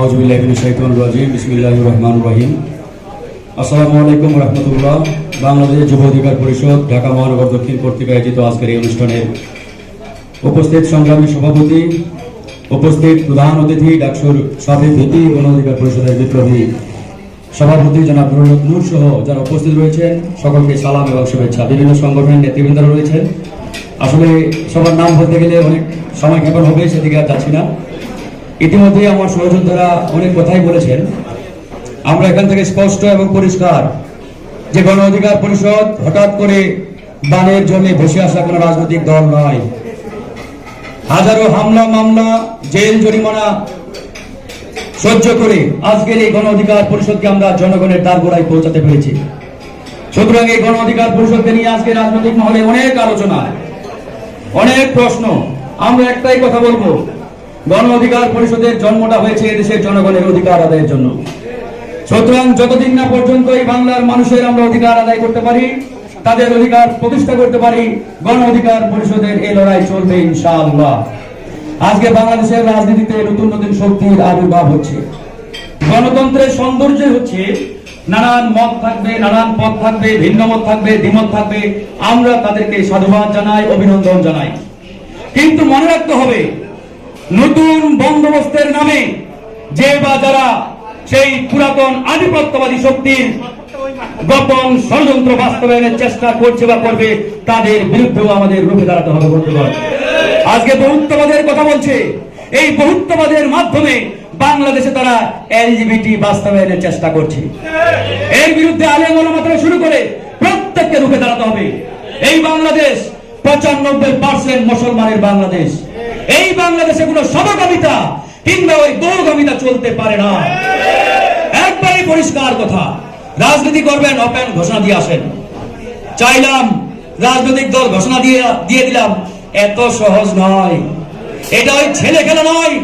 আউজবিল্লাহ শাহিদুল রাজিম বিসমিল্লাহ রহমান রহিম। আসসালামু আলাইকুম রহমতুল্লাহ। বাংলাদেশ যুব অধিকার পরিষদ, ঢাকা মহানগর দক্ষিণ কর্তৃক আয়োজিত আজকের এই অনুষ্ঠানের উপস্থিত সংগ্রামী সভাপতি, উপস্থিত প্রধান অতিথি, ডাকসুর সাবেক ভিপি, গণ অধিকার পরিষদের বিপ্লবী সভাপতি জনাব নূর সহ যারা উপস্থিত রয়েছেন, সকলকে সালাম এবং শুভেচ্ছা। বিভিন্ন সংগঠনের নেতৃবৃন্দরা রয়েছেন। আসলে সবার নাম বলতে গেলে অনেক সময় ক্ষেপণ হবে সেদিকে আর যাচ্ছি না। ইতিমধ্যে আমার সহযোদ্ধারা অনেক কথাই বলেছেন। আমরা এখান থেকে স্পষ্ট এবং পরিষ্কার যে গণ অধিকার পরিষদ হঠাৎ করে দানের জন্য বসে আসা কোনো রাজনৈতিক দল নয়। হাজারো হামলা, মামলা, জেল, জরিমানা সহ্য করে আজকের এই গণ অধিকার পরিষদকে আমরা জনগণের দ্বার গোড়ায় পৌঁছাতে পেরেছি। সুতরাং এই গণ অধিকার পরিষদকে নিয়ে আজকে রাজনৈতিক মহলে অনেক আলোচনা, অনেক প্রশ্ন। আমরা একটাই কথা বলব গণ অধিকার পরিষদের জন্মটা হয়েছে এদেশের জনগণের অধিকার আদায়ের জন্য। সুতরাং যতদিন না পর্যন্ত এই বাংলার মানুষের আমরা অধিকার আদায় করতে পারি, তাদের অধিকার প্রতিষ্ঠা করতে পারি, গণ অধিকার পরিষদের এই লড়াই চলবে ইনশাআল্লাহ। আজকে বাংলাদেশের রাজনীতিতে নতুন নতুন শক্তির আবির্ভাব হচ্ছে। গণতন্ত্রের সৌন্দর্য হচ্ছে, নানান মত থাকবে, নানান পথ থাকবে, ভিন্ন মত থাকবে, দ্বিমত থাকবে। আমরা তাদেরকে সাধুবাদ জানাই, অভিনন্দন জানাই। কিন্তু মনে রাখতে হবে নতুন বন্দোবস্তের নামে যে বা যারা সেই পুরাতন আধিপত্যবাদী শক্তির গোপন ষড়যন্ত্র বাস্তবায়নের চেষ্টা করছে বা করবে, তাদের বিরুদ্ধেও আমাদের রুখে দাঁড়াতে হবে, বন্ধুগণ। আজকে বহুত্ববাদের কথা বলছে। এই বহুত্ববাদের মাধ্যমে বাংলাদেশে তারা এলজিবিটি বাস্তবায়নের চেষ্টা করছে। এর বিরুদ্ধে ওলামা থেকে শুরু করে প্রত্যেককে রুখে দাঁড়াতে হবে। এই বাংলাদেশ পঁচানব্বই পার্সেন্ট মুসলমানের বাংলাদেশ। এই বাংলাদেশে কোনো সমকামিতা কিংবা ওই গৌগামিতা চলতে পারে না। একবারই পরিষ্কার কথা, রাজনীতি করবেন ওপেন ঘোষণা দিয়ে আসেন। চাইলাম রাজনৈতিক দল ঘোষণা দিয়ে দিয়ে দিলাম। এত সহজ নয়। এটা ওই ছেলে খেলা নয়,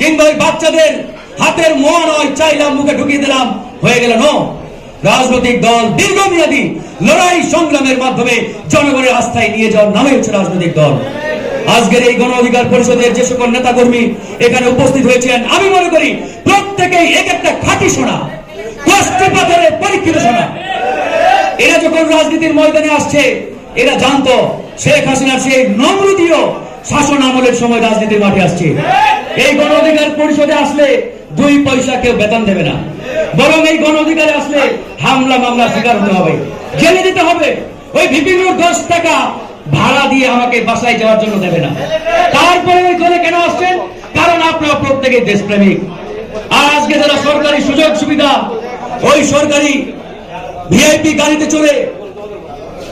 কিংবা ওই বাচ্চাদের হাতের মোয়া নয়, চাইলাম মুখে ঢুকিয়ে দিলাম, হয়ে গেল নো রাজনৈতিক দল দীর্ঘমেয়াদী লড়াই সংগ্রামের মাধ্যমে জনগণের আস্থায় নিয়ে যাওয়ার নামে হচ্ছে রাজনৈতিক দল। আজকের এই গণ অধিকার পরিষদের যে সকল নেতা কর্মী এখানে উপস্থিত হয়েছেন, আমি মনে করি প্রত্যেকেই এক একটা খাঁটি শোনা কষ্টে পাথরে পরীক্ষিত শোনা এরা যখন রাজনীতির ময়দানে আসছে, এরা জানতো শেখ হাসিনার সেই নমরুদীয় শাসন আমলের সময় রাজনীতির মাঠে আসছে। এই গণ অধিকার পরিষদে আসলে দুই পয়সা কেউ বেতন দেবে না। বরং এই গণ অধিকারে আসলে হামলা মামলা শিকার হতে হবে। জেলে দিতে হবে। ওই বিভিন্ন দশ টাকা ভাড়া দিয়ে আমাকে বাসায় যাওয়ার জন্য দেবে না। তারপরে ওই দলে কেন আসছেন? কারণ আপনারা প্রত্যেকে দেশপ্রেমিক। আর আজকে যারা সরকারি সুযোগ সুবিধা, ওই সরকারি ভিআইপি গাড়িতে চড়ে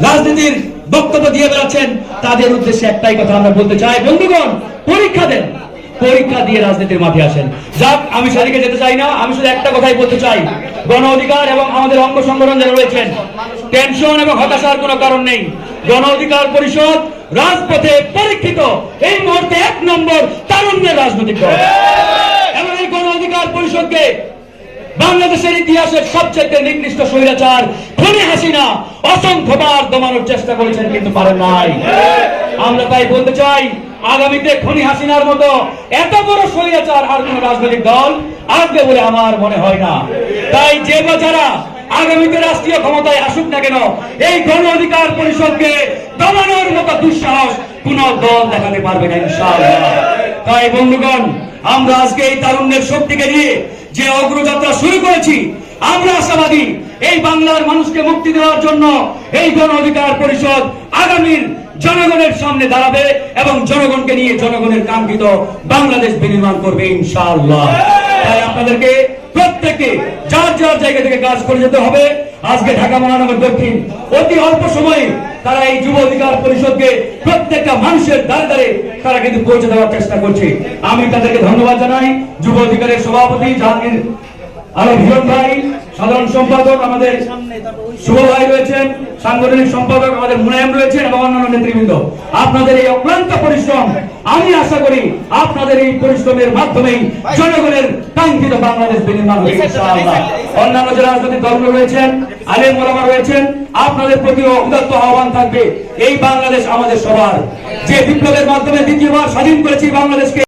রাজনীতির বক্তব্য দিয়ে বেড়াচ্ছেন, তাদের উদ্দেশ্যে একটাই কথা আমরা বলতে চাই। বন্ধুগণ, পরীক্ষা দেন। পরীক্ষা দিয়ে রাজনীতির মাঠে আসেন। যাক, আমি সেদিকে যেতে চাই না। আমি শুধু একটা কথাই বলতে চাই। গণ অধিকার এবং আমাদের অঙ্গ সংগঠন যারা রয়েছেন, টেনশন এবং হতাশার কোনো কারণ নেই। গণ অধিকার পরিষদ রাজপথে পরীক্ষিত। এই মুহূর্তে এক নম্বর তারুণ্যের রাজনৈতিক দল। এবং এই গণ অধিকার পরিষদকে বাংলাদেশের ইতিহাসের সবচেয়ে নিকৃষ্ট স্বৈরাচার খনি হাসিনা অসংখ্যবার দমানোর চেষ্টা করেছেন কিন্তু পারেন নাই। আমরা তাই বলতে চাই, আগামীতে খনি হাসিনার মতো এত বড় স্বৈরাচার আর কোন রাজনৈতিক দল আসবে বলে আমার মনে হয় না। তাই যে যারা আগামীতে রাষ্ট্রীয় ক্ষমতায় আসুক না কেন, এই গণ অধিকার পরিষদকে দমানোর মতো দুঃসাহস কোন দল দেখাতে পারবে না তাই বন্ধুগণ, আমরা আজকে এই তারুণ্যের শক্তিকে নিয়ে যে অগ্রযাত্রা শুরু করেছি, আমরা আশাবাদী এই বাংলার মানুষকে মুক্তি দেওয়ার জন্য এই গণ অধিকার পরিষদ আগামীর জনগণের সামনে দাঁড়াবে এবং জনগণকে নিয়ে জনগণের কাঙ্ক্ষিত বাংলাদেশ বিনির্মাণ করবে ইনশাআল্লাহ। তাই আপনাদেরকে প্রত্যেকে যার যার জায়গা থেকে কাজ করে যেতে হবে। আজকে ঢাকা মহানগর দক্ষিণ। অতি অল্প সময়ে তারা এই যুব অধিকার পরিষদকে প্রত্যেকটা মানুষের দ্বারে দ্বারে তারা কিন্তু পৌঁছে দেওয়ার চেষ্টা করছে। আমি তাদেরকে ধন্যবাদ জানাই। যুব অধিকারের সভাপতি জাহাঙ্গীর আলম হিরণ ভাই সাধারণ সম্পাদক আমাদের শুভ ভাই রয়েছেন, সাংগঠনিক সম্পাদক আমাদের মুনায়ম রয়েছেন এবং অন্যান্য নেতৃবৃন্দ। আপনাদের এই অক্লান্ত পরিশ্রম, আমি আশা করি আপনাদের এই পরিশ্রমের মাধ্যমেই জনগণের কাঙ্ক্ষিত বাংলাদেশ বিনির্মাণ অন্যান্য যে রাজনৈতিক দলগুলো রয়েছেন, আলেম ওলামা রয়েছেন, আপনাদের প্রতিও উদাত্ত আহ্বান থাকবে, এই বাংলাদেশ আমাদের সবার। যে বিপ্লবের মাধ্যমে দ্বিতীয়বার স্বাধীন করেছি বাংলাদেশকে